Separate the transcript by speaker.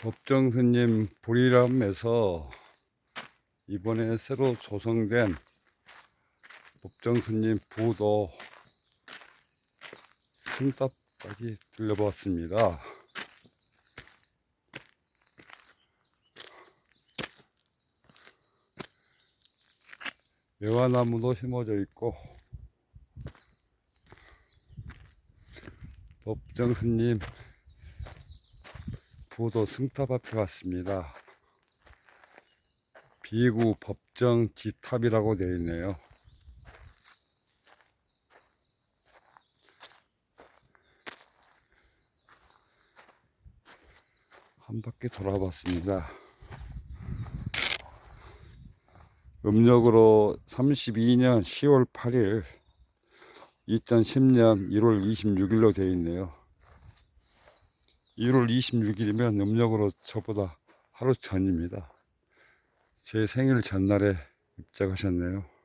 Speaker 1: 법정 스님 보리람에서 이번에 새로 조성된 법정 스님 부도 승탑까지 들려봤습니다. 매화나무도 심어져 있고 법정 스님 부도 승탑 앞에 왔습니다. 비구 법정 지탑이라고 되어 있네요. 한 바퀴 돌아봤습니다. 음력으로 32년 10월 8일, 2010년 1월 26일로 되어 있네요. 1월 26일이면 음력으로 저보다 하루 전입니다. 제 생일 전날에 입장하셨네요.